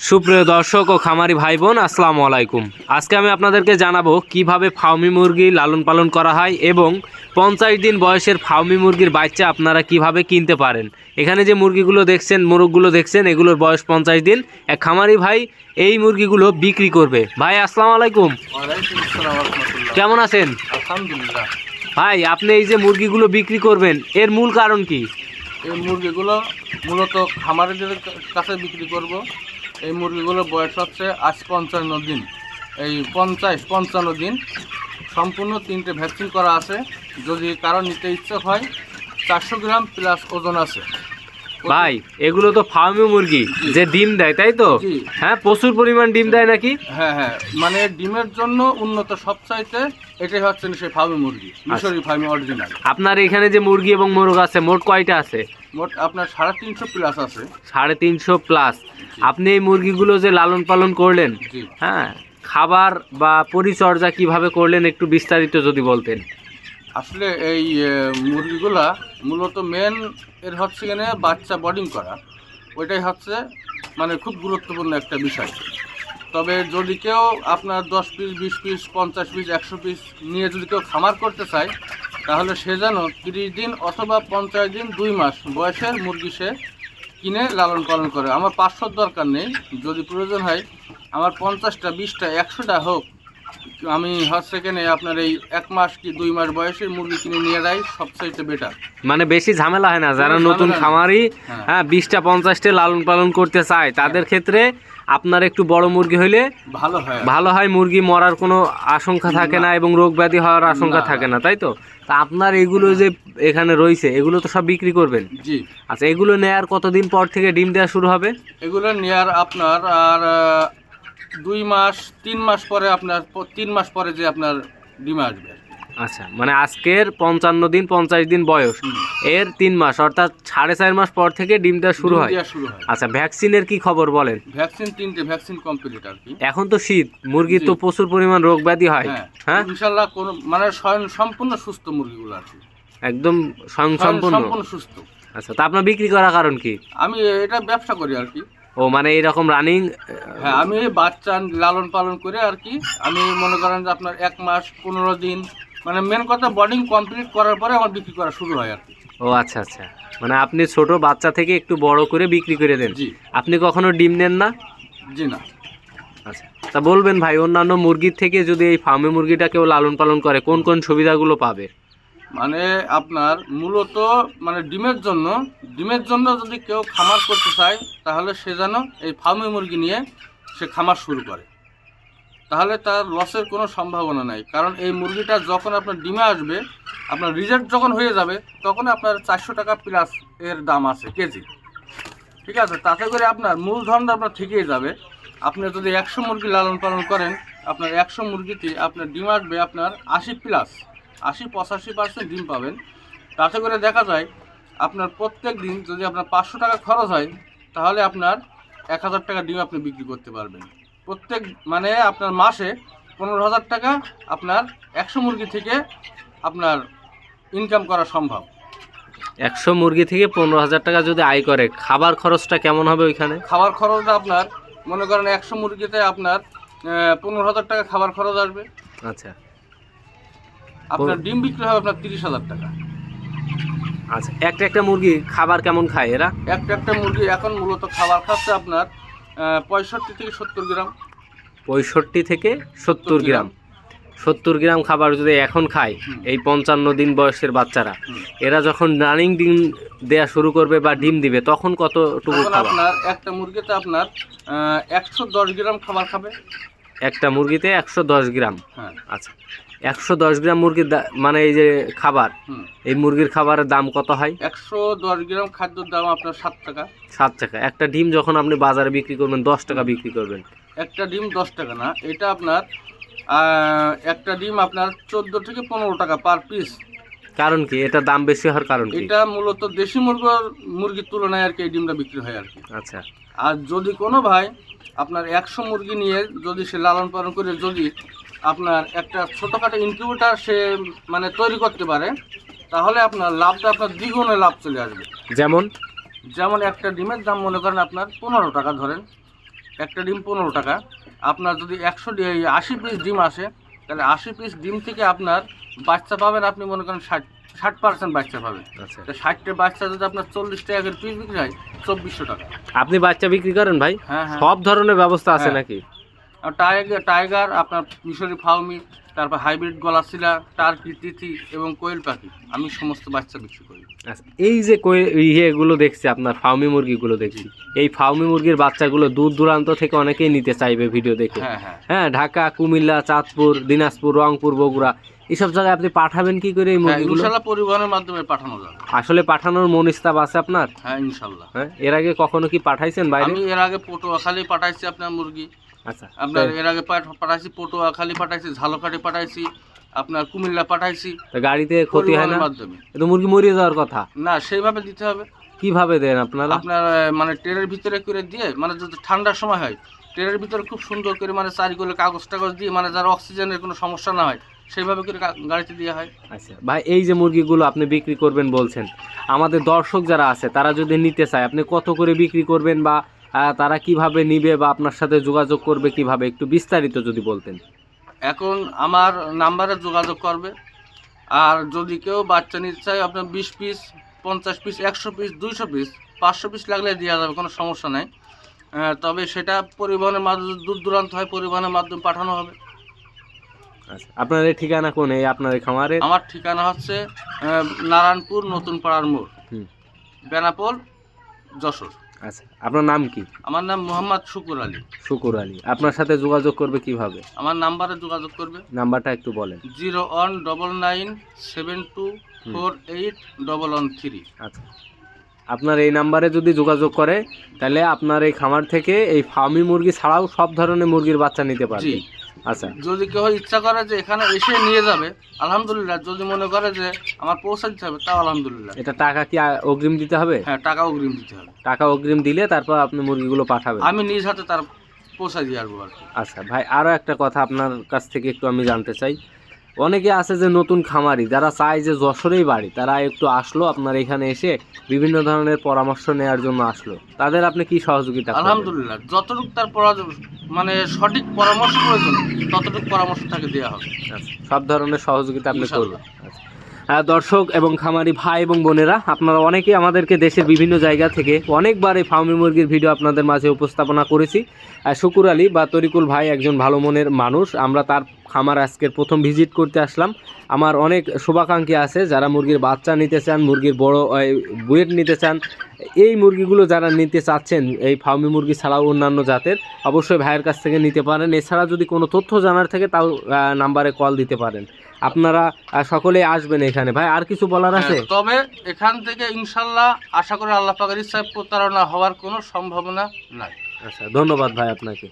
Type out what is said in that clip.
সুপ্রিয় দর্শক ও খামারি ভাই বোন আসসালামু আলাইকুম। আজকে আমি আপনাদেরকে জানাব কীভাবে ফাউমি মুরগি লালন পালন করা হয় এবং পঞ্চাশ দিন বয়সের ফাউমি মুরগির বাচ্চা আপনারা কীভাবে কিনতে পারেন। এখানে যে মুরগিগুলো দেখছেন মোরগগুলো দেখছেন এগুলোর বয়স পঞ্চাশ দিন। এক খামারি ভাই এই মুরগিগুলো বিক্রি করবে। ভাই আসসালামু আলাইকুম। কেমন আছেন? আলহামদুলিল্লাহ। ভাই আপনি এই যে মুরগিগুলো বিক্রি করবেন এর মূল কারণ কি? এই মুরগিগুলো মূলত খামারিদের কাছে বিক্রি করব। এই মুরগিগুলোর বয়স হচ্ছে আজ পঞ্চান্ন দিন। এই পঞ্চাশ পঞ্চান্ন দিন সম্পূর্ণ তিনটে ভ্যাকসিন করা আছে। যদি কারও নিতে ইচ্ছে হয় চারশো গ্রাম প্লাস ওজন আছে। ভাই এগুলো তো ফার্মি মুরগি যে ডিম দেয় তাই তো? হ্যাঁ প্রচুর পরিমাণ ডিম দেয় নাকি? হ্যাঁ হ্যাঁ মানে ডিমের জন্য উন্নত সবচাইতে এটাই হচ্ছে সেই ফার্মি মুরগি মিশরি ফার্মি অরিজিনাল আপনার এখানে যে মুরগি এবং মোরগ আছে মোট কয়টা আছে? মোট আপনার সাড়ে তিনশো প্লাস আছে। সাড়ে তিনশো প্লাস আপনি এই মুরগিগুলো যে লালন পালন করলেন হ্যাঁ খাবার বা পরিচর্যা কীভাবে করলেন একটু বিস্তারিত যদি বলতেন। আসলে এই মুরগিগুলা মূলত মেন এর হচ্ছে এখানে বাচ্চা বোর্ডিং করা। ওইটাই হচ্ছে মানে খুব গুরুত্বপূর্ণ একটা বিষয়। তবে যদি কেউ আপনার দশ পিস বিশ পিস পঞ্চাশ পিস একশো পিস নিয়ে যদি কেউ খামার করতে চায় তাহলে সে যেন তিরিশ দিন অথবা পঞ্চাশ দিন দুই মাস বয়সের মুরগি সে কিনে লালন পালন করে। আমার পাঁচশোর দরকার নেই যদি প্রয়োজন হয় আমার পঞ্চাশটা বিশটা একশোটা হোক আমি হচ্ছে এখানে আপনার এই এক মাস কি দুই মাস বয়সের মুরগি কিনে নিয়ে যাই সবচাইতে বেটার মানে বেশি ঝামেলা হয় না যারা নতুন খামারি হ্যাঁ। হ্যাঁ বিশটা পঞ্চাশটা লালন পালন করতে চায় তাদের ক্ষেত্রে আপনার একটু বড় মুরগি হইলে ভালো হয়। ভালো হয় মুরগি মরার কোনো আশঙ্কা থাকে না এবং রোগ ব্যাধি হওয়ার আশঙ্কা থাকে না। তাই তো? তা আপনার এগুলো যে এখানে রয়েছে এগুলো তো সব বিক্রি করবেন? জি। আচ্ছা এগুলো নেয়ার কতদিন পর থেকে ডিম দেওয়া শুরু হবে? এগুলো নেয়ার আপনার আর দুই মাস তিন মাস পরে আপনার তিন মাস পরে যে আপনার ডিমে আসবে। আচ্ছা মানে আজকের পঞ্চান্ন দিন পঞ্চাশ দিন বয়স। এর তিন মাস অর্থাৎ সাড়ে চার মাস পর থেকে ডিমটা শুরু হয়। শুরু হয়। আচ্ছা ভ্যাকসিনের কি খবর বলেন? ভ্যাকসিন তিনটে ভ্যাকসিন কমপ্লিট আর কি। এখন তো শীত মুরগির তো প্রচুর পরিমাণ রোগ ব্যাধি হয়। হ্যাঁ। হ্যাঁ? ইনশাল্লাহ কোনো মানে স্বয়ং- সম্পূর্ণ সুস্থ মুরগিগুলো আর কি একদম স্বয়ং সম্পূর্ণ? সম্পূর্ণ সুস্থ। আচ্ছা তা আপনার বিক্রি করার কারণ কি? আমি এটা ব্যবসা করি আর কি। ও মানে এইরকম রানিং হ্যাঁ আমি বাচ্চা লালন পালন করে আর কি। আমি মনে করেন যে আপনার এক মাস পনেরো দিন মানে মেন কথা বোর্ডিং কমপ্লিট করার পরে আমার বিক্রি করা শুরু হয় আর কি। ও আচ্ছা আচ্ছা। মানে আপনি ছোট বাচ্চা থেকে একটু বড় করে বিক্রি করে দেন? জি। আপনি কখনো ডিম নেন না? জি না। আচ্ছা। তা বলবেন ভাই অন্যান্য মুরগির থেকে যদি এই ফার্মে মুরগিটা কেউ লালন পালন করে কোন কোন সুবিধাগুলো পাবে? মানে আপনার মূলত মানে ডিমের জন্য ডিমের জন্য যদি কেউ খামার করতে চায় তাহলে সে যেন এই ফার্মে মুরগি নিয়ে সে খামার শুরু করে। তাহলে তার লসের কোনো সম্ভাবনা নাই। কারণ এই মুরগিটা যখন আপনার ডিমে আসবে, আপনার রিজেক্ট যখন হয়ে যাবে তখন আপনার চারশো টাকা প্লাস এর দাম আছে কেজি। ঠিক আছে? তাতে করে আপনার মূলধনটা আপনার ঠিকই যাবে। আপনি যদি একশো মুরগি লালন পালন করেন, আপনার একশো মুরগিতে আপনার ডিম আসবে আপনার আশি প্লাস আশি, পঁচাশি পার্সেন্ট ডিম পাবেন। তাতে করে দেখা যায়, আপনার প্রত্যেক দিন যদি আপনার পাঁচশো টাকা খরচ হয়, তাহলে আপনার এক হাজার টাকা ডিম আপনি বিক্রি করতে পারবেন। প্রত্যেক মানে আপনার মাসে পনেরো হাজার টাকা আপনার একশো মুরগি থেকে আপনার ইনকাম করা সম্ভব। একশো মুরগি থেকে পনেরো হাজার টাকা যদি আয় করে খাবার খরচটা কেমন হবে ওইখানে? খাবার খরচটা আপনার মনে করেন একশো মুরগিতে আপনার পনেরো হাজার টাকা খাবার খরচ আসবে। আচ্ছা। আপনার ডিম বিক্রি হবে আপনার তিরিশ হাজার টাকা। আচ্ছা একটা একটা মুরগি খাবার কেমন খায় এরা? একটা একটা মুরগি এখন মূলত খাবার খাচ্ছে আপনার পঁয়ষট্টি থেকে সত্তর গ্রাম। পঁয়ষট্টি থেকে সত্তর গ্রাম। সত্তর গ্রাম খাবার যদি এখন খায় এই পঞ্চান্ন দিন বয়সের বাচ্চারা এরা যখন রানিং ডিম দেয়া শুরু করবে বা ডিম দিবে তখন কতটুকু আপনার একটা মুরগিতে আপনার একশো দশ গ্রাম খাবার খাবে। একটা মুরগিতে একশো দশ গ্রাম। হ্যাঁ। আচ্ছা। একশো দশ গ্রাম মুরগির মানে এই যে খাবার এই মুরগির খাবারের দাম কত হয়? একশো দশ গ্রাম খাদ্যর দাম আপনার সাত টাকা। সাত টাকা। একটা ডিম যখন আপনি বাজারে বিক্রি করবেন দশ টাকা বিক্রি করবেন। একটা ডিম দশ টাকা না এটা আপনার একটা ডিম আপনার চোদ্দ থেকে পনেরো টাকা পার পিস কারণ কি? এটা দাম বেশি হওয়ার কারণ কি? এটা মূলত দেশি মুরগির মুরগির তুলনায় আর কি এই ডিমটা বিক্রি হয় আর কি। আচ্ছা। আর যদি কোনো ভাই আপনার একশো মুরগি নিয়ে যদি সে লালন পালন করে যদি আপনার একটা ছোটোখাটো ইনকিউবেটার সে মানে তৈরি করতে পারে তাহলে আপনার লাভটা আপনার দ্বিগুণে লাভ চলে আসবে। যেমন? যেমন একটা ডিমের দাম মনে করেন আপনার পনেরো টাকা ধরেন একটা ডিম পনেরো টাকা। আপনার যদি একশো আশি পিস ডিম আসে তাহলে আশি পিস ডিম থেকে আপনার বাচ্চা পাবেন আপনি মনে করেন ষাট ষাট পার্সেন্ট বাচ্চা পাবেন। আচ্ছা। তো ষাটটা বাচ্চা যদি আপনার চল্লিশ টাকা পিস বিক্রি হয় চব্বিশশো টাকা। আপনি বাচ্চা বিক্রি করেন ভাই? হ্যাঁ হ্যাঁ। সব ধরনের ব্যবস্থা আছে হ্যাঁ। নাকি? টাইগার টাইগার আপনার মিশরি ফাউমি তারপর হাইব্রিড গলাশিলা টার্কি তিথি এবং কোয়েল পাখি। আমি সমস্ত বাচ্চা বিক্রি করি। আচ্ছা, এই যে ইয়েগুলো দেখছি আপনার ফার্মি মুরগিগুলো দেখছি। এই ফার্মি মুরগির বাচ্চাগুলো দূর দূরান্ত থেকে অনেকেই নিতে চাইবে ভিডিও দেখে। হ্যাঁ হ্যাঁ। হ্যাঁ ঢাকা কুমিল্লা চাঁদপুর দিনাজপুর রংপুর বগুড়া এইসব জায়গায় আপনি পাঠাবেন কি করে এই হ্যাঁ মুরগিগুলো? পরিবহনের মাধ্যমে পাঠানো যাবে। আসলে পাঠানোর মন ইস্তাব আছে আপনার? হ্যাঁ ইনশাল্লাহ। হ্যাঁ এর আগে কখনো কি পাঠাইছেন বাইরে? আমি এর আগে পটুয়াখালী পাঠাইছি আপনার মুরগি। আচ্ছা। আপনার এর আগে পাঠ- পাঠাইছি পটুয়াখালী পাঠাইছি ঝালকাঠি পাঠাইছি আপনার কুমিল্লা পাঠাইছি। গাড়িতে ক্ষতি হয় না? মাধ্যমে। তো মুরগি মরিয়ে যাওয়ার কথা। না সেইভাবে দিতে হবে। কীভাবে দেন আপনারা? আপনার মানে ট্রেনের ভিতরে করে দিয়ে মানে যদি ঠান্ডার সময় হয় ট্রেনের ভিতরে খুব সুন্দর করে মানে চারিগুলো কাগজ টাগজ দিয়ে মানে যার অক্সিজেনের কোনো সমস্যা না হয় সেইভাবে করে গাড়িতে দেওয়া হয়। আচ্ছা। ভাই এই যে মুরগিগুলো আপনি বিক্রি করবেন বলছেন আমাদের দর্শক যারা আছে তারা যদি নিতে চায় আপনি কত করে বিক্রি করবেন বা তারা কীভাবে নিবে বা আপনার সাথে যোগাযোগ করবে কীভাবে? একটু বিস্তারিত যদি বলতেন। এখন আমার নাম্বারে যোগাযোগ করবে। আর যদি কেউ বাচ্চা নিতে চায় আপনার বিশ পিস পঞ্চাশ পিস একশো পিস দুইশো পিস পাঁচশো পিস লাগলে দেওয়া যাবে কোনো সমস্যা নাই। তবে সেটা পরিবহনের মাধ্যমে দূর দূরান্ত হয় পরিবহনের মাধ্যমে পাঠানো হবে। আচ্ছা আপনার এই ঠিকানা কোন? এই আপনার এই খামারে আমার ঠিকানা হচ্ছে নারায়ণপুর নতুন পাড়ার মোড় বেনাপোল যশোর। আচ্ছা আপনার নাম কি? আমার নাম মোহাম্মদ শুকুর আলী। শুকুর আলী। আপনার সাথে যোগাযোগ করবে কীভাবে? আমার নাম্বারে যোগাযোগ করবে। নাম্বারটা একটু বলেন। Zero one double nine seven two four eight double one three. আচ্ছা। আপনার এই নাম্বারে যদি যোগাযোগ করে তাহলে আপনার এই খামার থেকে এই ফার্মি মুরগি ছাড়াও সব ধরনের মুরগির বাচ্চা নিতে পারবে। আচ্ছা। যদি কেউ ইচ্ছা করে যে এখানে এসে নিয়ে যাবে আলহামদুলিল্লাহ। যদি মনে করে যে আমার পৌঁছে দিতে হবে তাও আলহামদুলিল্লাহ। এটা টাকা কি অগ্রিম দিতে হবে? হ্যাঁ টাকা অগ্রিম দিতে হবে। টাকা অগ্রিম দিলে তারপর আপনি মুরগিগুলো পাঠাবেন। আমি নিজ হাতে তার পৌঁছে দিয়ে আসব আর আচ্ছা ভাই আরও একটা কথা আপনার কাছ থেকে একটু আমি জানতে চাই। অনেকে আছে যে নতুন খামারি যারা চায় যে যশোরেই বাড়ি তারা একটু আসলো আপনার এখানে এসে বিভিন্ন ধরনের পরামর্শ নেওয়ার জন্য আসলো। তাদের আপনি কি সহযোগিতা আলহামদুলিল্লাহ যতটুকু তার মানে সঠিক পরামর্শ প্রয়োজন ততটুকু পরামর্শ তাকে দেওয়া হবে সব ধরনের সহযোগিতা আপনি। করবেন আচ্ছা। দর্শক এবং খামারি ভাই এবং বোনেরা আপনারা অনেকেই আমাদেরকে দেশের বিভিন্ন জায়গা থেকে অনেকবার এই ফার্মি মুরগির ভিডিও আপনাদের মাঝে উপস্থাপনা করেছি শুকুর আলী বা তরিকুল ভাই একজন ভালো মনের মানুষ আমরা তার খামার আজকের প্রথম ভিজিট করতে আসলাম। আমার অনেক শুভাকাঙ্ক্ষী আছে যারা মুরগির বাচ্চা নিতে চান মুরগির বড় বুয়েট নিতে চান। এই মুরগিগুলো যারা নিতে চাচ্ছেন এই ফার্মি মুরগি ছাড়াও অন্যান্য জাতের অবশ্যই ভাইয়ের কাছ থেকে নিতে পারেন। এছাড়া যদি কোনো তথ্য জানার থাকে তাও নাম্বারে কল দিতে পারেন। আপনারা আহ, সকলেই আসবেন এখানে। ভাই আর কিছু বলার আছে? হ্যাঁ, তবে এখান থেকে ইনশাল্লাহ আশা করি আল্লাহ পাকের ইচ্ছায় প্রতারণা হওয়ার কোনো সম্ভাবনা নাই। আচ্ছা ধন্যবাদ ভাই আপনাকে।